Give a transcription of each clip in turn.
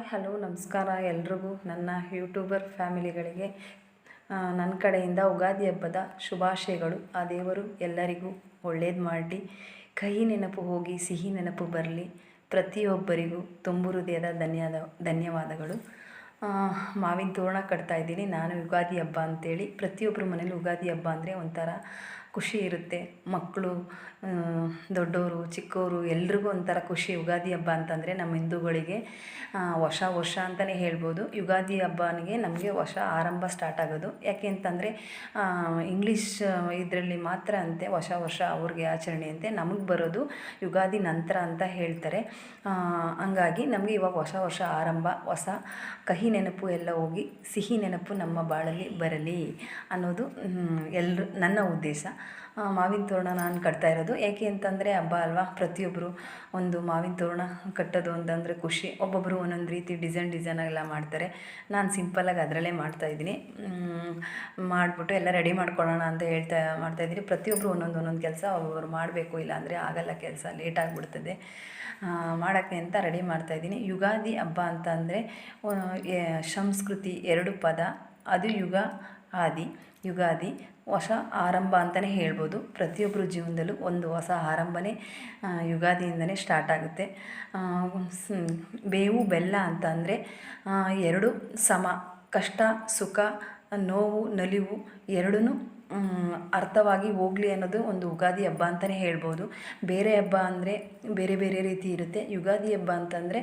Hi hello, ನಮಸ್ಕಾರ ಎಲ್ರಿಗೂ. ನನ್ನ ಯೂಟ್ಯೂಬರ್ ಫ್ಯಾಮಿಲಿಗಳಿಗೆ ನನ್ನ ಕಡೆಯಿಂದ ಉಗಾದಿ ಹಬ್ಬದ ಶುಭಾಶಯಗಳು. ಆ ದೇವರು ಎಲ್ಲರಿಗೂ ಒಳ್ಳೇದು ಮಾಡಿ ಕಹಿ ನೆನಪು ಹೋಗಿ, ಸಿಹಿ ನೆನಪು ಬರಲಿ. ಪ್ರತಿಯೊಬ್ಬರಿಗೂ ತುಂಬು ಹೃದಯದ ಧನ್ಯದ, ಧನ್ಯವಾದಗಳು. ಮಾವಿನ ತೋರಣ ಕಟ್ತಾ ಇದ್ದೀನಿ. ನಾನು ಯುಗಾದಿ ಹಬ್ಬ ಅಂತೇಳಿ. ಪ್ರತಿಯೊಬ್ಬರ ಮನೇಲಿ ಯುಗಾದಿ ಹಬ್ಬ ಅಂದರೆ ಒಂಥರ ಖುಷಿ ಇರುತ್ತೆ. ಮಕ್ಕಳು ದೊಡ್ಡವರು ಚಿಕ್ಕವರು ಎಲ್ರಿಗೂ ಒಂಥರ ಖುಷಿ. ಯುಗಾದಿ ಹಬ್ಬ ಅಂತಂದರೆ ನಮ್ಮ ಹಿಂದೂಗಳಿಗೆ ಹೊಸ ವರ್ಷ ಅಂತಲೇ ಹೇಳ್ಬೋದು. ಯುಗಾದಿ ಹಬ್ಬನಿಗೆ ನಮಗೆ ಹೊಸ ಆರಂಭ ಸ್ಟಾರ್ಟ್ ಆಗೋದು. ಯಾಕೆ ಅಂತಂದರೆ ಇಂಗ್ಲೀಷ್ ಇದರಲ್ಲಿ ಮಾತ್ರ ಅಂತೆ ಹೊಸ ವರ್ಷ ಅವ್ರಿಗೆ ಆಚರಣೆ ಅಂತೆ, ನಮಗೆ ಬರೋದು ಯುಗಾದಿ ನಂತರ ಅಂತ ಹೇಳ್ತಾರೆ. ಹಂಗಾಗಿ ನಮಗೆ ಇವಾಗ ಹೊಸ ವರ್ಷ ಆರಂಭ, ಹೊಸ ಕಹಿ ನೆನಪು ಎಲ್ಲ ಹೋಗಿ, ಸಿಹಿ ನೆನಪು ನಮ್ಮ ಬಾಳಲ್ಲಿ ಬರಲಿ ಅನ್ನೋದು ಎಲ್ಲರೂ ನನ್ನ ಉದ್ದೇಶ. ಮಾವಿನ ತೋರಣ ನಾನು ಕಟ್ತಾ ಇರೋದು. ಯಾಕೆ ಅಂತಂದರೆ ಹಬ್ಬ ಅಲ್ವಾ? ಪ್ರತಿಯೊಬ್ಬರು ಒಂದು ಮಾವಿನ ತೋರಣ ಕಟ್ಟೋದು ಅಂತಂದರೆ ಖುಷಿ. ಒಬ್ಬೊಬ್ಬರು ಒಂದೊಂದು ರೀತಿ ಡಿಸೈನ್ ಡಿಸೈನ್ ಎಲ್ಲ ಮಾಡ್ತಾರೆ. ನಾನು ಸಿಂಪಲಾಗಿ ಅದರಲ್ಲೇ ಮಾಡ್ತಾಯಿದ್ದೀನಿ ಮಾಡಿಬಿಟ್ಟು ಎಲ್ಲ ರೆಡಿ ಮಾಡ್ಕೊಳ್ಳೋಣ ಅಂತ ಹೇಳ್ತಾ, ಮಾಡ್ತಾ ಇದ್ದೀನಿ. ಪ್ರತಿಯೊಬ್ಬರು ಒಂದೊಂದು ಒಂದೊಂದು ಕೆಲಸ ಒಬ್ಬೊಬ್ಬರು ಮಾಡಬೇಕು. ಇಲ್ಲಾಂದರೆ ಆಗಲ್ಲ ಕೆಲಸ, ಲೇಟ್ ಆಗಿಬಿಡ್ತದೆ. ಮಾಡೋಕ್ಕೆ ಅಂತ ರೆಡಿ ಮಾಡ್ತಾ ಇದ್ದೀನಿ. ಯುಗಾದಿ ಹಬ್ಬ ಅಂತ ಅಂದರೆ ಸಂಸ್ಕೃತಿ ಎರಡು ಪದ. ಅದು ಯುಗ ಆದಿ, ಯುಗಾದಿ ಹೊಸ ಆರಂಭ ಅಂತಲೇ ಹೇಳ್ಬೋದು. ಪ್ರತಿಯೊಬ್ಬರ ಜೀವನದಲ್ಲೂ ಒಂದು ಹೊಸ ಆರಂಭನೇ ಯುಗಾದಿಯಿಂದನೇ ಸ್ಟಾರ್ಟ್ ಆಗುತ್ತೆ. ಬೇವು, ಬೆಲ್ಲ ಅಂತ ಅಂದರೆ ಎರಡು ಸಮ, ಕಷ್ಟ, ಸುಖ, ನೋವು, ನಲಿವು ಎರಡೂ ಅರ್ಥವಾಗಿ ಹೋಗಲಿ ಅನ್ನೋದು ಒಂದು ಯುಗಾದಿ ಹಬ್ಬ ಅಂತಲೇ ಹೇಳ್ಬೋದು. ಬೇರೆ ಹಬ್ಬ ಅಂದರೆ ಬೇರೆ ಬೇರೆ ರೀತಿ ಇರುತ್ತೆ. ಯುಗಾದಿ ಹಬ್ಬ ಅಂತಂದರೆ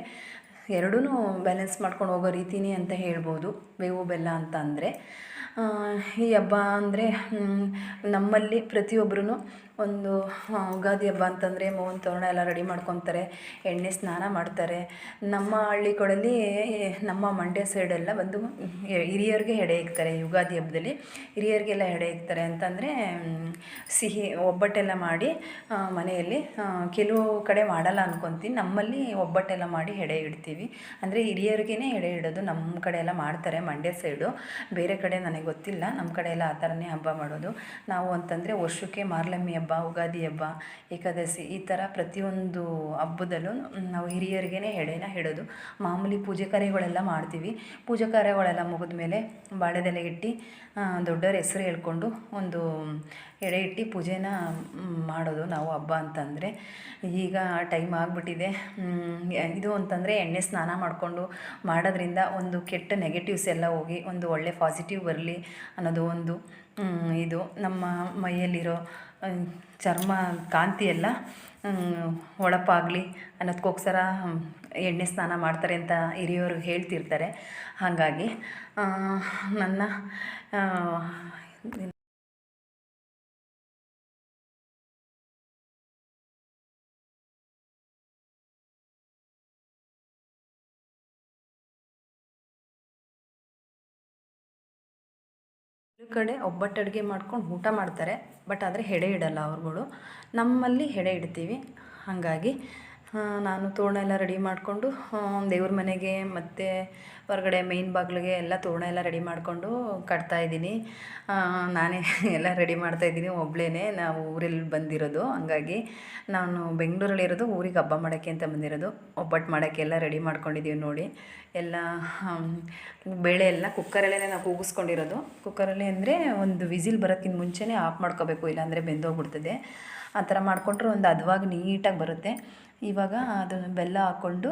ಎರಡೂ ಬ್ಯಾಲೆನ್ಸ್ ಮಾಡ್ಕೊಂಡು ಹೋಗೋ ರೀತಿನೇ ಅಂತ ಹೇಳ್ಬೋದು. ಬೇವು, ಬೆಲ್ಲ ಅಂತ ಅಂದರೆ ಈ ಹಬ್ಬ ಅಂದರೆ ನಮ್ಮಲ್ಲಿ ಪ್ರತಿಯೊಬ್ಬರೂ ಒಂದು ಯುಗಾದಿ ಹಬ್ಬ ಅಂತಂದರೆ ಮೋಹನ್ ತೋರಣ ಎಲ್ಲ ರೆಡಿ ಮಾಡ್ಕೊತಾರೆ, ಎಣ್ಣೆ ಸ್ನಾನ ಮಾಡ್ತಾರೆ. ನಮ್ಮ ಹಳ್ಳಿ ಕೊಡಲ್ಲಿ ನಮ್ಮ ಮಂಡ್ಯ ಸೈಡೆಲ್ಲ ಬಂದು ಹಿರಿಯರಿಗೆ ಎಡೆ ಇಕ್ತಾರೆ ಯುಗಾದಿ ಹಬ್ಬದಲ್ಲಿ. ಹಿರಿಯರಿಗೆಲ್ಲ ಎಡೆ ಇಕ್ತಾರೆ ಅಂತಂದರೆ ಸಿಹಿ, ಒಬ್ಬಟ್ಟೆಲ್ಲ ಮಾಡಿ ಮನೆಯಲ್ಲಿ ಕೆಲವು ಕಡೆ ಮಾಡಲ್ಲ ಅನ್ಕೊತೀನಿ. ನಮ್ಮಲ್ಲಿ ಒಬ್ಬಟ್ಟೆಲ್ಲ ಮಾಡಿ ಎಡೆ ಇಡ್ತೀವಿ. ಅಂದರೆ ಹಿರಿಯರಿಗೇ ಎಡೆ ಇಡೋದು ನಮ್ಮ ಕಡೆ ಎಲ್ಲ ಮಾಡ್ತಾರೆ ಮಂಡ್ಯ ಸೈಡು ಬೇರೆ ಕಡೆ ನನಗೆ ಗೊತ್ತಿಲ್ಲ. ನಮ್ಮ ಕಡೆ ಎಲ್ಲ ಆ ಥರನೇ ಹಬ್ಬ ಮಾಡೋದು. ನಾವು ಅಂತಂದರೆ ವರ್ಷಕ್ಕೆ ಮಾರ್ಲಮ್ಮಿ ಹಬ್ಬ, ಉಗಾದಿ ಹಬ್ಬ, ಏಕಾದಶಿ ಈ ಥರ ಪ್ರತಿಯೊಂದು ಹಬ್ಬದಲ್ಲೂ ನಾವು ಹಿರಿಯರಿಗೇ ಎಡೆನ ಹೇಳೋದು ಮಾಮೂಲಿ ಪೂಜೆ ಕಾರ್ಯಗಳೆಲ್ಲ ಮಾಡ್ತೀವಿ. ಪೂಜೆ ಕಾರ್ಯಗಳೆಲ್ಲ ಮುಗಿದ ಮೇಲೆ ಬಾಳೆದೆಲೆ ಇಟ್ಟು ದೊಡ್ಡವ್ರ ಹೆಸರು ಹೇಳ್ಕೊಂಡು ಒಂದು ಎಡೆ ಇಟ್ಟು ಪೂಜೆನ ಮಾಡೋದು ನಾವು ಹಬ್ಬ ಅಂತಂದರೆ. ಈಗ ಟೈಮ್ ಆಗಿಬಿಟ್ಟಿದೆ. ಇದು ಅಂತಂದರೆ ಎಣ್ಣೆ ಸ್ನಾನ ಮಾಡಿಕೊಂಡು ಮಾಡೋದ್ರಿಂದ ಒಂದು ಕೆಟ್ಟ ನೆಗೆಟಿವ್ಸ್ ಎಲ್ಲ ಹೋಗಿ, ಒಂದು ಒಳ್ಳೆ ಪಾಸಿಟಿವ್ ಬರಲಿ ಅನ್ನೋದು ಒಂದು ಇದು ನಮ್ಮ ಮೈಯಲ್ಲಿರೋ ಚರ್ಮ ಕಾಂತಿ ಎಲ್ಲ ಹೊಳಪಾಗಲಿ ಅನ್ನೋದಕ್ಕೋಸ್ಕರ ಎಣ್ಣೆ ಸ್ನಾನ ಮಾಡ್ತಾರೆ ಅಂತ ಹಿರಿಯವರು ಹೇಳ್ತಿರ್ತಾರೆ. ಹಾಗಾಗಿ ನನ್ನ ಕಡೆ ಒಬ್ಬಟ್ಟು ಅಡುಗೆ ಮಾಡ್ಕೊಂಡು ಊಟ ಮಾಡ್ತಾರೆ, ಬಟ್ ಆದರೆ ಎಡೆ ಇಡಲ್ಲ ಅವ್ರುಗಳು. ನಮ್ಮಲ್ಲಿ ಎಡೆ ಇಡ್ತೀವಿ. ಹಾಗಾಗಿ ನಾನು ತೋರಣ ಎಲ್ಲ ರೆಡಿ ಮಾಡಿಕೊಂಡು ದೇವ್ರ ಮನೆಗೆ ಮತ್ತು ಹೊರಗಡೆ ಮೇಯ್ನ್ ಬಾಗಿಲಿಗೆ ಎಲ್ಲ ತೋರಣ ಎಲ್ಲ ರೆಡಿ ಮಾಡಿಕೊಂಡು ಕಟ್ತಾಯಿದ್ದೀನಿ ನಾನೇ ಎಲ್ಲ ರೆಡಿ ಮಾಡ್ತಾಯಿದ್ದೀನಿ ಒಬ್ಳೇ ನಾವು ಊರಲ್ಲಿ ಬಂದಿರೋದು. ಹಂಗಾಗಿ ನಾನು ಬೆಂಗಳೂರಲ್ಲಿರೋದು ಊರಿಗೆ ಹಬ್ಬ ಮಾಡೋಕ್ಕೆ ಅಂತ ಬಂದಿರೋದು. ಒಬ್ಬಟ್ಟು ಮಾಡೋಕ್ಕೆ ಎಲ್ಲ ರೆಡಿ ಮಾಡ್ಕೊಂಡಿದ್ದೀವಿ ನೋಡಿ. ಎಲ್ಲ ಬೇಳೆ ಎಲ್ಲ ಕುಕ್ಕರಲ್ಲೇ ನಾವು ಕೂಗಿಸ್ಕೊಂಡಿರೋದು. ಕುಕ್ಕರಲ್ಲಿ ಅಂದರೆ ಒಂದು ವಿಸಿಲ್ ಬರೋಕ್ಕಿಂತ ಮುಂಚೆನೇ ಆಫ್ ಮಾಡ್ಕೋಬೇಕು, ಇಲ್ಲಾಂದರೆ ಬೆಂದೋಗ್ಬಿಡ್ತದೆ. ಆ ಥರ ಮಾಡಿಕೊಂಡ್ರೆ ಒಂದು ಹದವಾಗಿ ನೀಟಾಗಿ ಬರುತ್ತೆ. ಇವಾಗ ಅದನ್ನು ಬೆಲ್ಲ ಹಾಕ್ಕೊಂಡು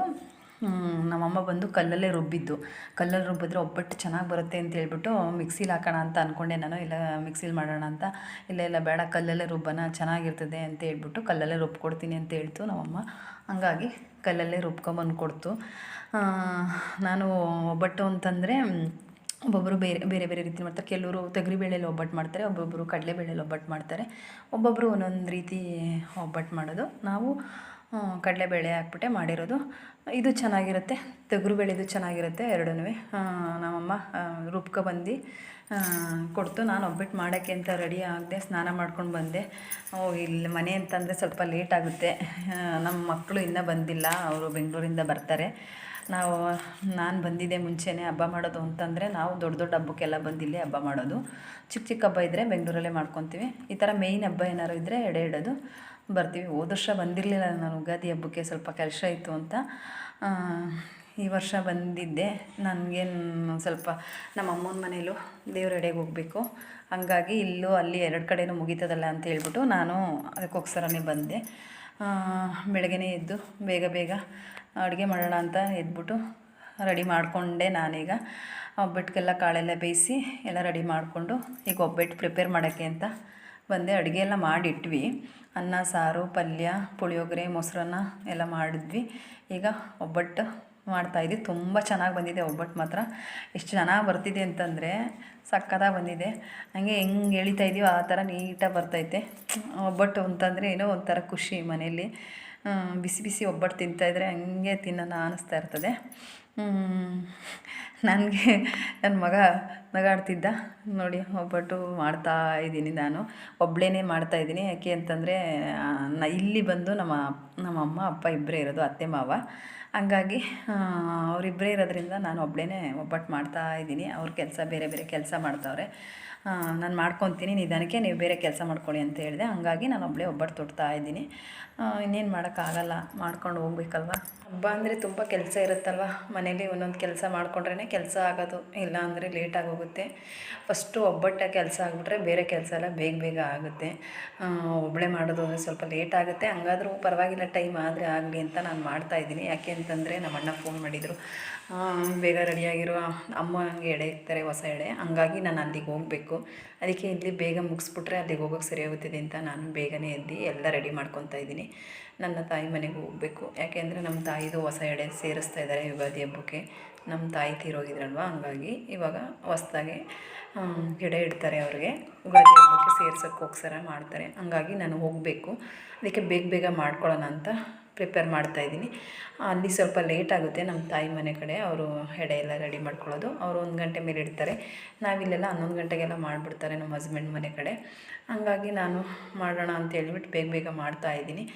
ನಮ್ಮಮ್ಮ ಬಂದು ಕಲ್ಲಲ್ಲೇ ರುಬ್ಬಿದ್ದು. ಕಲ್ಲಲ್ಲಿ ರುಬ್ಬಿದ್ರೆ ಒಬ್ಬಟ್ಟು ಚೆನ್ನಾಗಿ ಬರುತ್ತೆ ಅಂತ ಹೇಳ್ಬಿಟ್ಟು, ಮಿಕ್ಸಿಲಿ ಹಾಕೋಣ ಅಂತ ಅಂದ್ಕೊಂಡೆ ನಾನು. ಇಲ್ಲ, ಮಿಕ್ಸಿಲಿ ಮಾಡೋಣ ಅಂತ. ಇಲ್ಲ ಇಲ್ಲ, ಬೇಡ, ಕಲ್ಲಲ್ಲೇ ರುಬ್ಬನ ಚೆನ್ನಾಗಿರ್ತದೆ ಅಂತ ಹೇಳ್ಬಿಟ್ಟು ಕಲ್ಲಲ್ಲೇ ರುಬ್ಕೊಡ್ತೀನಿ ಅಂತ ಹೇಳ್ತು ನಮ್ಮಮ್ಮ. ಹಂಗಾಗಿ ಕಲ್ಲಲ್ಲೇ ರುಬ್ಕೊಂಬಂದು ಕೊಡ್ತು. ನಾನು ಒಬ್ಬಟ್ಟು ಅಂತಂದರೆ ಒಬ್ಬೊಬ್ಬರು ಬೇರೆ ಬೇರೆ ಬೇರೆ ರೀತಿ ಮಾಡ್ತಾರೆ. ಕೆಲವರು ತೊಗರಿಬೇಳೆಯಲ್ಲಿ ಒಬ್ಬಟ್ಟು ಮಾಡ್ತಾರೆ ಒಬ್ಬೊಬ್ಬರು ಕಡಲೆಬೇಳೆಯಲ್ಲಿ ಒಬ್ಬಟ್ಟು ಮಾಡ್ತಾರೆ. ಒಬ್ಬೊಬ್ಬರು ಒಂದೊಂದು ರೀತಿ ಒಬ್ಬಟ್ಟು ಮಾಡೋದು. ನಾವು ಕಡಲೆಬೇಳೆ ಹಾಕ್ಬಿಟ್ಟೆ ಮಾಡಿರೋದು. ಇದು ಚೆನ್ನಾಗಿರುತ್ತೆ ತೊಗರಿಬೇಳೆದು ಚೆನ್ನಾಗಿರುತ್ತೆ ಎರಡೂ ನಮ್ಮಮ್ಮ ರುಬ್ಕೊಬಂದು ಕೊಡ್ತು, ನಾನು ಒಬ್ಬಟ್ಟು ಮಾಡೋಕ್ಕೆ ಅಂತ ರೆಡಿ ಆಗದೆ ಸ್ನಾನ ಮಾಡ್ಕೊಂಡು ಬಂದೆ. ಓ, ಇಲ್ಲಿ ಮನೆ ಅಂತಂದರೆ ಸ್ವಲ್ಪ ಲೇಟ್ ಆಗುತ್ತೆ. ನಮ್ಮ ಮಕ್ಕಳು ಇನ್ನೂ ಬಂದಿಲ್ಲ, ಅವರು ಬೆಂಗಳೂರಿಂದ ಬರ್ತಾರೆ. ನಾವು, ನಾನು ಬಂದಿದ್ದೆ ಮುಂಚೆನೇ ಹಬ್ಬ ಮಾಡೋದು ಅಂತಂದರೆ ನಾವು ದೊಡ್ಡ ದೊಡ್ಡ ಹಬ್ಬಕ್ಕೆಲ್ಲ ಬಂದಿಲ್ಲೇ ಹಬ್ಬ ಮಾಡೋದು. ಚಿಕ್ಕ ಚಿಕ್ಕ ಹಬ್ಬ ಇದ್ದರೆ ಬೆಂಗಳೂರಲ್ಲೇ ಮಾಡ್ಕೊತೀವಿ. ಈ ಥರ ಮೇಯ್ನ್ ಹಬ್ಬ ಏನಾದ್ರು ಇದ್ದರೆ ಎಡೆ ಇಡೋದು ಬರ್ತೀವಿ. ಹೋದ ವರ್ಷ ಬಂದಿರಲಿಲ್ಲ ನಾನು ಯುಗಾದಿ ಹಬ್ಬಕ್ಕೆ, ಸ್ವಲ್ಪ ಕೆಲಸ ಇತ್ತು ಅಂತ. ಈ ವರ್ಷ ಬಂದಿದ್ದೆ. ನನಗೇನು ಸ್ವಲ್ಪ ನಮ್ಮ ಅಮ್ಮನ ಮನೇಲೂ ದೇವ್ರ ಎಡೆಗೆ ಹೋಗಬೇಕು. ಹಂಗಾಗಿ ಇಲ್ಲೂ ಅಲ್ಲಿ ಎರಡು ಕಡೆಯೂ ಮುಗೀತದಲ್ಲ ಅಂತ ಹೇಳ್ಬಿಟ್ಟು ನಾನು ಅದಕ್ಕೋಸ್ಕರನೇ ಬಂದೆ. ಬೆಳಗ್ಗೆನೇ ಎದ್ದು ಬೇಗ ಬೇಗ ಅಡುಗೆ ಮಾಡೋಣ ಅಂತ ಎದ್ಬಿಟ್ಟು ರೆಡಿ ಮಾಡಿಕೊಂಡೆ ನಾನೀಗ. ಒಬ್ಬಟ್ಟಿಗೆಲ್ಲ ಕಾಳೆಲ್ಲ ಬೇಯಿಸಿ ಎಲ್ಲ ರೆಡಿ ಮಾಡಿಕೊಂಡು ಈಗ ಒಬ್ಬಟ್ಟು ಪ್ರಿಪೇರ್ ಮಾಡೋಕ್ಕೆ ಅಂತ ಬಂದೆ. ಅಡುಗೆ ಎಲ್ಲ ಮಾಡಿಟ್ವಿ. ಅನ್ನ, ಸಾರು, ಪಲ್ಯ, ಪುಳಿಯೋಗರೆ, ಮೊಸರನ್ನ ಎಲ್ಲ ಮಾಡಿದ್ವಿ. ಈಗ ಒಬ್ಬಟ್ಟು ಮಾಡ್ತಾಯಿದ್ವಿ ತುಂಬ ಚೆನ್ನಾಗಿ ಬಂದಿದೆ ಒಬ್ಬಟ್ಟು ಮಾತ್ರ. ಎಷ್ಟು ಚೆನ್ನಾಗಿ ಬರ್ತಿದೆ ಅಂತಂದರೆ ಸಕ್ಕತ್ತಾಗಿ ಬಂದಿದೆ. ಹಂಗೆ ಹೆಂಗೆ ಎಳಿತಾ ಇದೀವೋ ಆ ಥರ ನೀಟಾಗಿ ಬರ್ತೈತೆ. ಒಬ್ಬಟ್ಟು ಅಂತಂದರೆ ಏನೋ ಒಂಥರ ಖುಷಿ ಮನೆಯಲ್ಲಿ. ಬಿಸಿ ಬಿಸಿ ಒಬ್ಬಟ್ಟು ತಿಂತಾಯಿದ್ರೆ ಹಂಗೆ ತಿನ್ನೋಣ ಅನ್ನಿಸ್ತಾ ಇರ್ತದೆ. ನನಗೆ ನನ್ನ ಮಗ ನಗಾಡ್ತಿದ್ದ ನೋಡಿ, ಒಬ್ಬಟ್ಟು ಮಾಡ್ತಾ ಇದ್ದೀನಿ ನಾನು. ಒಬ್ಬಳೇನೆ ಮಾಡ್ತಾ ಇದ್ದೀನಿ. ಯಾಕೆ ಅಂತಂದರೆ ನ, ಇಲ್ಲಿ ಬಂದು ನಮ್ಮ ನಮ್ಮ ಅಮ್ಮ, ಅಪ್ಪ ಇಬ್ಬರೇ ಇರೋದು, ಅತ್ತೆ, ಮಾವ. ಹಂಗಾಗಿ ಅವರಿಬ್ಬರೇ ಇರೋದ್ರಿಂದ ನಾನು ಒಬ್ಬಳೇ ಒಬ್ಬಟ್ಟು ಮಾಡ್ತಾ ಇದ್ದೀನಿ. ಅವ್ರ ಕೆಲಸ, ಬೇರೆ ಬೇರೆ ಕೆಲಸ ಮಾಡ್ತಾವ್ರೆ. ನಾನು ಮಾಡ್ಕೊತೀನಿ, ನಿಧಾನಕ್ಕೆ ನೀವು ಬೇರೆ ಕೆಲಸ ಮಾಡ್ಕೊಳ್ಳಿ ಅಂತ ಹೇಳಿದೆ. ಹಂಗಾಗಿ ನಾನು ಒಬ್ಬಳೇ ಒಬ್ಬಟ್ಟು ತೊಡ್ತಾ ಇದ್ದೀನಿ. ಇನ್ನೇನು ಮಾಡೋಕ್ಕಾಗಲ್ಲ ಮಾಡ್ಕೊಂಡು ಹೋಗ್ಬೇಕಲ್ವ? ಹಬ್ಬ ಅಂದರೆ ತುಂಬ ಕೆಲಸ ಇರುತ್ತಲ್ವ? ಮನೇಲಿ ಒಂದೊಂದು ಕೆಲಸ ಮಾಡಿಕೊಂಡ್ರೇ ಕೆಲಸ ಆಗೋದು, ಇಲ್ಲ ಅಂದರೆ ಲೇಟಾಗಿ ಹೋಗುತ್ತೆ. ಫಸ್ಟು ಒಬ್ಬಟ್ಟ ಕೆಲಸ ಆಗಿಬಿಟ್ರೆ ಬೇರೆ ಕೆಲಸ ಎಲ್ಲ ಬೇಗ ಬೇಗ ಆಗುತ್ತೆ. ಒಬ್ಬಳೇ ಮಾಡೋದು ಅಂದರೆ ಸ್ವಲ್ಪ ಲೇಟ್ ಆಗುತ್ತೆ. ಹಂಗಾದ್ರೂ ಪರವಾಗಿಲ್ಲ, ಟೈಮ್ ಆದರೆ ಆಗಲಿ ಅಂತ ನಾನು ಮಾಡ್ತಾಯಿದ್ದೀನಿ ಯಾಕೆ ಅಂತಂದರೆ ನಮ್ಮ ಅಣ್ಣ ಫೋನ್ ಮಾಡಿದರು ಬೇಗ ರೆಡಿಯಾಗಿರೋ ಅಮ್ಮ ಹಂಗೆ ಎಡೆ ಇರ್ತಾರೆ ಹೊಸ ಎಡೆ. ಹಂಗಾಗಿ ನಾನು ಅಲ್ಲಿಗೆ ಹೋಗಬೇಕು. ಅದಕ್ಕೆ ಇಲ್ಲಿ ಬೇಗ ಮುಗಿಸ್ಬಿಟ್ರೆ ಅಲ್ಲಿಗೆ ಹೋಗೋಕ್ಕೆ ಸರಿ ಆಗುತ್ತಿದೆ ಅಂತ ನಾನು ಬೇಗನೆ ಎದ್ದು ಎಲ್ಲ ರೆಡಿ ಮಾಡ್ಕೊತಾ ಇದ್ದೀನಿ. ನನ್ನ ತಾಯಿ ಮನೆಗೆ ಹೋಗಬೇಕು. ಯಾಕೆಂದರೆ ನಮ್ಮ ತಾಯಿದು ಹೊಸ ಎಡೆ ಸೇರಿಸ್ತಾ ಇದ್ದಾರೆ ಯುಗಾದಿ ಹಬ್ಬಕ್ಕೆ. ನಮ್ಮ ತಾಯಿ ತೀರೋಗಿದ್ರಲ್ವ? ಹಂಗಾಗಿ ಇವಾಗ ಹೊಸ್ದಾಗೆ ಎಡೆ ಇಡ್ತಾರೆ ಅವ್ರಿಗೆ. ಯುಗಾದಿ ಹಬ್ಬಕ್ಕೆ ಸೇರ್ಸೋಕ್ಕೋಸ್ಕರ ಮಾಡ್ತಾರೆ. ಹಂಗಾಗಿ ನಾನು ಹೋಗಬೇಕು. ಅದಕ್ಕೆ ಬೇಗ ಬೇಗ ಮಾಡ್ಕೊಳ್ಳೋಣ ಅಂತ ಪ್ರಿಪೇರ್ ಮಾಡ್ತಾಯಿದ್ದೀನಿ ಅಲ್ಲಿ ಸ್ವಲ್ಪ ಲೇಟ್ ಆಗುತ್ತೆ ನಮ್ಮ ತಾಯಿ ಮನೆ ಕಡೆ. ಅವರು ಎಡೆ ಎಲ್ಲ ರೆಡಿ ಮಾಡ್ಕೊಳ್ಳೋದು. ಅವರು ಒಂದು ಗಂಟೆ ಮೇಲೆ ಇಡ್ತಾರೆ. ನಾವಿಲ್ಲೆಲ್ಲ ಹನ್ನೊಂದು ಗಂಟೆಗೆಲ್ಲ ಮಾಡಿಬಿಡ್ತಾರೆ ನಮ್ಮ ಹಸ್ಬೆಂಡ್ ಮನೆ ಕಡೆ. ಹಂಗಾಗಿ ನಾನು ಮಾಡೋಣ ಅಂತ ಹೇಳ್ಬಿಟ್ಟು ಬೇಗ ಬೇಗ ಮಾಡ್ತಾಯಿದ್ದೀನಿ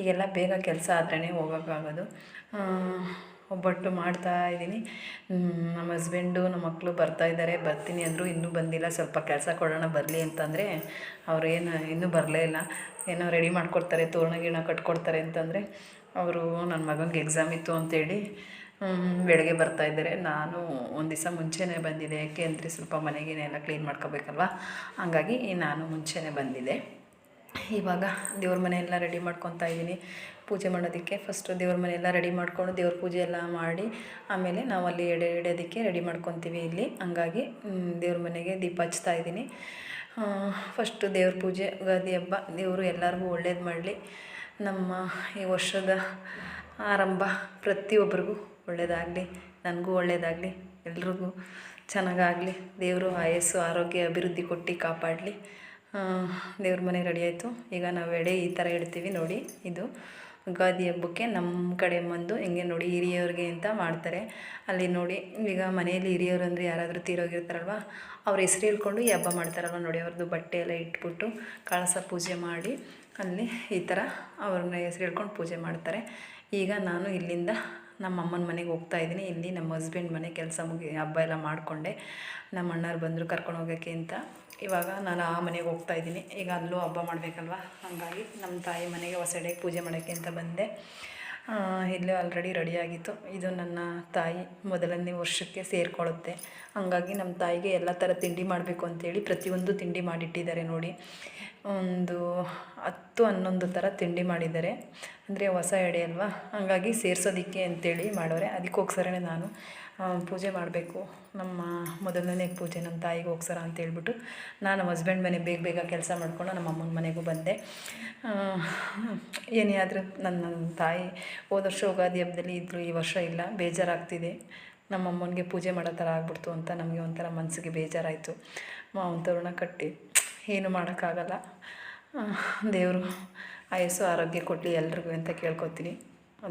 ಈಗೆಲ್ಲ ಬೇಗ ಕೆಲಸ ಆದ್ರೇ ಹೋಗೋಕ್ಕಾಗೋದು. ಒಬ್ಬಟ್ಟು ಮಾಡ್ತಾ ಇದ್ದೀನಿ. ನಮ್ಮ ಹಸ್ಬೆಂಡು, ನಮ್ಮ ಮಕ್ಕಳು ಬರ್ತಾಯಿದ್ದಾರೆ ಬರ್ತೀನಿ ಅಂದರು ಇನ್ನೂ ಬಂದಿಲ್ಲ. ಸ್ವಲ್ಪ ಕೆಲಸ ಕೊಡೋಣ ಬರಲಿ ಅಂತಂದರೆ ಅವ್ರು ಏನು ಇನ್ನೂ ಬರಲೇ ಇಲ್ಲ. ಏನೋ ರೆಡಿ ಮಾಡಿಕೊಡ್ತಾರೆ, ತೋರಣ ಗೀರ್ಣ ಕಟ್ಕೊಡ್ತಾರೆ ಅಂತಂದರೆ ಅವರು ನನ್ನ ಮಗನಿಗೆ ಎಕ್ಸಾಮ್ ಇತ್ತು ಅಂತೇಳಿ ಬೆಳಗ್ಗೆ ಬರ್ತಾಯಿದ್ದಾರೆ ನಾನು ಒಂದು ದಿವಸ ಮುಂಚೆನೇ ಬಂದಿದೆ. ಯಾಕೆ ಅಂದರೆ ಸ್ವಲ್ಪ ಮನೆಗೇನೆಲ್ಲ ಕ್ಲೀನ್ ಮಾಡ್ಕೋಬೇಕಲ್ವ? ಹಾಗಾಗಿ ನಾನು ಮುಂಚೆನೇ ಬಂದಿದೆ ಇವಾಗ ದೇವ್ರ ಮನೆ ಎಲ್ಲ ರೆಡಿ ಮಾಡ್ಕೊತಾ ಇದ್ದೀನಿ. ಪೂಜೆ ಮಾಡೋದಕ್ಕೆ ಫಸ್ಟು ದೇವ್ರ ಮನೆ ಎಲ್ಲ ರೆಡಿ ಮಾಡಿಕೊಂಡು ದೇವ್ರ ಪೂಜೆ ಎಲ್ಲ ಮಾಡಿ, ಆಮೇಲೆ ನಾವು ಅಲ್ಲಿ ಎಡೆ ಇಡೋದಕ್ಕೆ ರೆಡಿ ಮಾಡ್ಕೊತೀವಿ ಇಲ್ಲಿ. ಹಂಗಾಗಿ ದೇವ್ರ ಮನೆಗೆ ದೀಪ ಹಚ್ತಾ ಇದ್ದೀನಿ. ಫಸ್ಟು ದೇವ್ರ ಪೂಜೆ, ಯುಗಾದಿ ಹಬ್ಬ, ದೇವರು ಎಲ್ಲರಿಗೂ ಒಳ್ಳೇದು ಮಾಡಲಿ. ನಮ್ಮ ಈ ವರ್ಷದ ಆರಂಭ ಪ್ರತಿಯೊಬ್ಬರಿಗೂ ಒಳ್ಳೆಯದಾಗಲಿ ನನಗೂ ಒಳ್ಳೆಯದಾಗಲಿ ಎಲ್ರಿಗೂ ಚೆನ್ನಾಗಾಗಲಿ. ದೇವರು ಆಯಸ್ಸು, ಆರೋಗ್ಯ, ಅಭಿವೃದ್ಧಿ ಕೊಟ್ಟು ಕಾಪಾಡಲಿ. ದೇವ್ರ ಮನೆ ರೆಡಿ ಆಯಿತು. ಈಗ ನಾವು ಎಡೆ ಈ ಥರ ಇಡ್ತೀವಿ ನೋಡಿ, ಇದು. ಯುಗಾದಿ ಹಬ್ಬಕ್ಕೆ ನಮ್ಮ ಕಡೆ ಬಂದು ಹಿಂಗೆ ನೋಡಿ ಹಿರಿಯವ್ರಿಗೆ ಅಂತ ಮಾಡ್ತಾರೆ. ಅಲ್ಲಿ ನೋಡಿ, ಈಗ ಮನೆಯಲ್ಲಿ ಹಿರಿಯವರು ಅಂದರೆ ಯಾರಾದರೂ ತೀರೋಗಿರ್ತಾರಲ್ವ, ಅವ್ರ ಹೆಸರು ಹೇಳ್ಕೊಂಡು ಈ ಹಬ್ಬ ಮಾಡ್ತಾರಲ್ವ ನೋಡಿ ಅವ್ರದ್ದು ಬಟ್ಟೆ ಎಲ್ಲ ಇಟ್ಬಿಟ್ಟು ಕಳಸ ಪೂಜೆ ಮಾಡಿ, ಅಲ್ಲಿ ಈ ಥರ ಅವ್ರನ್ನ ಹೆಸರು ಹೇಳ್ಕೊಂಡು ಪೂಜೆ ಮಾಡ್ತಾರೆ. ಈಗ ನಾನು ಇಲ್ಲಿಂದ ನಮ್ಮ ಅಮ್ಮನ ಮನೆಗೆ ಹೋಗ್ತಾ ಇದ್ದೀನಿ. ಇಲ್ಲಿ ನಮ್ಮ ಹಸ್ಬೆಂಡ್ ಮನೆ ಕೆಲಸ ಮುಗಿ, ಹಬ್ಬ ಎಲ್ಲ ಮಾಡಿಕೊಂಡೆ. ನಮ್ಮ ಅಣ್ಣವ್ರು ಬಂದರು ಕರ್ಕೊಂಡು ಹೋಗೋಕ್ಕೆ ಅಂತ. ಇವಾಗ ನಾನು ಆ ಮನೆಗೆ ಹೋಗ್ತಾ ಇದ್ದೀನಿ. ಈಗ ಅಲ್ಲೂ ಹಬ್ಬ ಮಾಡಬೇಕಲ್ವ? ಹಾಗಾಗಿ ನಮ್ಮ ತಾಯಿ ಮನೆಗೆ ಹೊಸಡೆಗೆ ಪೂಜೆ ಮಾಡೋಕ್ಕೆ ಅಂತ ಬಂದೆ. ಇಲ್ಲೇ ಆಲ್ರೆಡಿ ರೆಡಿಯಾಗಿತ್ತು ಇದು ನನ್ನ ತಾಯಿ ಮೊದಲನೇ ವರ್ಷಕ್ಕೆ ಸೇರಿಕೊಳ್ಳುತ್ತೆ. ಹಾಗಾಗಿ ನಮ್ಮ ತಾಯಿಗೆ ಎಲ್ಲ ಥರ ತಿಂಡಿ ಮಾಡಬೇಕು ಅಂತೇಳಿ ಪ್ರತಿಯೊಂದು ತಿಂಡಿ ಮಾಡಿಟ್ಟಿದ್ದಾರೆ ನೋಡಿ. ಒಂದು ಹತ್ತು ಹನ್ನೊಂದು ಥರ ತಿಂಡಿ ಮಾಡಿದ್ದಾರೆ. ಅಂದರೆ ಹೊಸ ಎಡೆ ಅಲ್ವಾ? ಹಾಗಾಗಿ ಸೇರಿಸೋದಿಕ್ಕೆ ಅಂತೇಳಿ ಮಾಡೋರೆ. ಅದಕ್ಕೋಸ್ಕರನೇ ನಾನು ಪೂಜೆ ಮಾಡಬೇಕು. ನಮ್ಮ ಮೊದಲನೇ ಪೂಜೆ ನಮ್ಮ ತಾಯಿಗೆ ಹೋಗ್ಸರ ಅಂತೇಳ್ಬಿಟ್ಟು ನಾನು ನಮ್ಮ ಹಸ್ಬೆಂಡ್ ಮನೆ ಬೇಗ ಬೇಗ ಕೆಲಸ ಮಾಡಿಕೊಂಡು ನಮ್ಮ ಅಮ್ಮನ ಮನೆಗೂ ಬಂದೆ. ಏನೇ ಆದರೂ ನನ್ನ ತಾಯಿ ಹೋದ ವರ್ಷ ಯುಗಾದಿ ಹಬ್ಬದಲ್ಲಿ ಇದ್ದರು ಈ ವರ್ಷ ಇಲ್ಲ, ಬೇಜಾರಾಗ್ತಿದೆ. ನಮ್ಮ ಅಮ್ಮನಿಗೆ ಪೂಜೆ ಮಾಡೋ ಥರ ಆಗ್ಬಿಡ್ತು ಅಂತ ನಮಗೆ ಒಂಥರ ಮನಸ್ಸಿಗೆ ಬೇಜಾರಾಯಿತು. ಮಾವನ ತೋರಣ ಕಟ್ಟಿ. ಏನು ಮಾಡೋಕ್ಕಾಗಲ್ಲ. ದೇವರು, ಆಯಸ್ಸು, ಆರೋಗ್ಯ ಕೊಡಲಿ ಎಲ್ರಿಗೂ ಅಂತ ಕೇಳ್ಕೊತೀನಿ.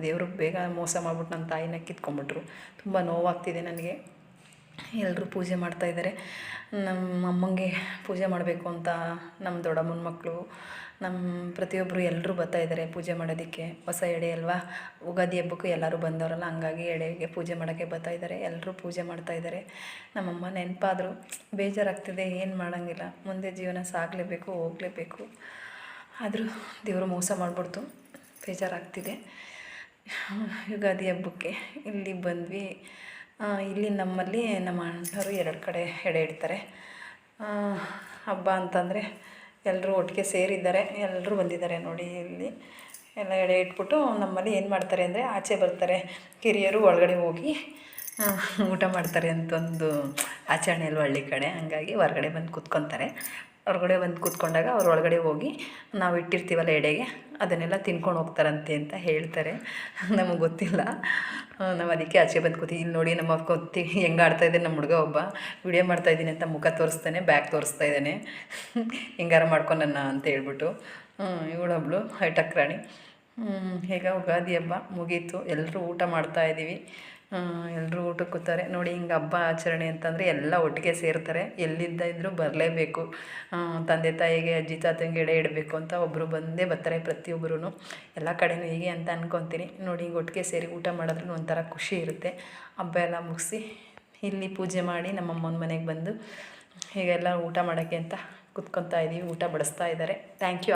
ದೇವರು ಬೇಗ ಮೋಸ ಮಾಡ್ಬಿಟ್ಟು ನನ್ನ ತಾಯಿನ ಕಿತ್ಕೊಂಡ್ಬಿಟ್ರು ತುಂಬ ನೋವಾಗ್ತಿದೆ ನನಗೆ. ಎಲ್ಲರೂ ಪೂಜೆ ಮಾಡ್ತಾಯಿದ್ದಾರೆ ನಮ್ಮ ಅಮ್ಮಂಗೆ ಪೂಜೆ ಮಾಡಬೇಕು ಅಂತ ನಮ್ಮ ದೊಡ್ಡಮ್ಮನ ಮಕ್ಕಳು, ನಮ್ಮ ಪ್ರತಿಯೊಬ್ಬರು ಎಲ್ಲರೂ ಬರ್ತಾಯಿದ್ದಾರೆ ಪೂಜೆ ಮಾಡೋದಕ್ಕೆ. ಹೊಸ ಎಡೆ ಅಲ್ವಾ? ಉಗಾದಿ ಹಬ್ಬಕ್ಕೂ ಎಲ್ಲರೂ ಬಂದವರಲ್ಲ, ಹಂಗಾಗಿ ಎಡೆಗೆ ಪೂಜೆ ಮಾಡೋಕ್ಕೆ ಬರ್ತಾಯಿದ್ದಾರೆ ಎಲ್ಲರೂ ಪೂಜೆ ಮಾಡ್ತಾಯಿದ್ದಾರೆ ನಮ್ಮಮ್ಮ ನೆನಪಾದರು, ಬೇಜಾರಾಗ್ತಿದೆ, ಏನು ಮಾಡೋಂಗಿಲ್ಲ. ಮುಂದೆ ಜೀವನ ಸಾಗಲೇಬೇಕು, ಹೋಗಲೇಬೇಕು. ಆದರೂ ದೇವರು ಮೋಸ ಮಾಡಿಬಿಡ್ತು. ಬೇಜಾರಾಗ್ತಿದೆ. ಯುಗಾದಿ ಹಬ್ಬಕ್ಕೆ ಇಲ್ಲಿ ಬಂದ್ವಿ. ಇಲ್ಲಿ ನಮ್ಮಲ್ಲಿ ನಮ್ಮ ಅಣ್ಣವರು ಎರಡು ಕಡೆ ಎಡೆ ಇಡ್ತಾರೆ. ಹಬ್ಬ ಅಂತಂದರೆ ಎಲ್ಲರೂ ಒಟ್ಟಿಗೆ ಸೇರಿದ್ದಾರೆ. ಎಲ್ಲರೂ ಬಂದಿದ್ದಾರೆ ನೋಡಿ ಇಲ್ಲಿ. ಎಲ್ಲ ಎಡೆ ಇಟ್ಬಿಟ್ಟು ನಮ್ಮಲ್ಲಿ ಏನು ಮಾಡ್ತಾರೆ ಅಂದರೆ ಆಚೆ ಬರ್ತಾರೆ. ಕಿರಿಯರು ಒಳಗಡೆ ಹೋಗಿ ಊಟ ಮಾಡ್ತಾರೆ ಅಂತ ಒಂದು ಆಚರಣೆ ಅಲ್ವ ಹಳ್ಳಿ ಕಡೆ. ಹಂಗಾಗಿ ಹೊರಗಡೆ ಬಂದು ಕೂತ್ಕೊತಾರೆ. ಹೊರಗಡೆ ಬಂದು ಕೂತ್ಕೊಂಡಾಗ ಅವ್ರ ಒಳಗಡೆ ಹೋಗಿ ನಾವು ಇಟ್ಟಿರ್ತೀವಲ್ಲ ಎಡೆಗೆ ಅದನ್ನೆಲ್ಲ ತಿನ್ಕೊಂಡು ಹೋಗ್ತಾರಂತೆ ಅಂತ ಹೇಳ್ತಾರೆ. ನಮಗೆ ಗೊತ್ತಿಲ್ಲ. ನಾವು ಅದಕ್ಕೆ ಆಚೆ ಬಂದು ಕೂತಿ ಇಲ್ಲಿ ನೋಡಿ ನಮ್ಮ ಕೊತ್ತಿ ಹೆಂಗೆ ಆಡ್ತಾ ಇದ್ದಾನೆ ನಮ್ಮ ಹುಡುಗ ಒಬ್ಬ. ವಿಡಿಯೋ ಮಾಡ್ತಾ ಇದ್ದೀನಿ ಅಂತ ಮುಖ ತೋರಿಸ್ತಾನೆ ಬ್ಯಾಗ್ ತೋರಿಸ್ತಾ ಇದ್ದಾನೆ. ಹೆಂಗಾರ ಮಾಡ್ಕೊಂಡನ್ನ ಅಂತ ಹೇಳ್ಬಿಟ್ಟು. ಇವಳೊಬ್ಳು ಹೈಟಕ್ ರಾಣಿ. ಹ್ಮ್, ಈಗ ಯುಗಾದಿ ಹಬ್ಬ ಮುಗೀತು. ಎಲ್ಲರೂ ಊಟ ಮಾಡ್ತಾ ಇದ್ದೀವಿ ಎಲ್ಲರೂ ಊಟಕ್ಕೆ ಕೂತಾರೆ. ನೋಡಿ, ಹಿಂಗೆ ಹಬ್ಬ ಆಚರಣೆ ಅಂತಂದರೆ ಎಲ್ಲ ಒಟ್ಟಿಗೆ ಸೇರ್ತಾರೆ. ಎಲ್ಲಿದ್ದ ಇದ್ದರೂ ಬರಲೇಬೇಕು. ತಂದೆ ತಾಯಿಗೆ, ಅಜ್ಜಿ ತಾತಂಗೆ ಎಡೆ ಇಡಬೇಕು ಅಂತ ಒಬ್ಬರು ಬಂದೇ ಬರ್ತಾರೆ ಪ್ರತಿಯೊಬ್ಬರೂ ಎಲ್ಲ ಕಡೆನೂ ಹೀಗೆ ಅಂತ ಅನ್ಕೊತೀನಿ. ನೋಡಿ, ಹಿಂಗೆ ಒಟ್ಟಿಗೆ ಸೇರಿ ಊಟ ಮಾಡಿದ್ರೂ ಒಂಥರ ಖುಷಿ ಇರುತ್ತೆ. ಹಬ್ಬ ಎಲ್ಲ ಮುಗಿಸಿ ಇಲ್ಲಿ ಪೂಜೆ ಮಾಡಿ ನಮ್ಮ ಅಮ್ಮನ ಮನೆಗೆ ಬಂದು, ಹೀಗೆಲ್ಲ ಊಟ ಮಾಡೋಕ್ಕೆ ಅಂತ ಕುತ್ಕೊತಾ ಇದ್ದೀವಿ ಊಟ ಬಡಿಸ್ತಾ ಇದ್ದಾರೆ. Thank you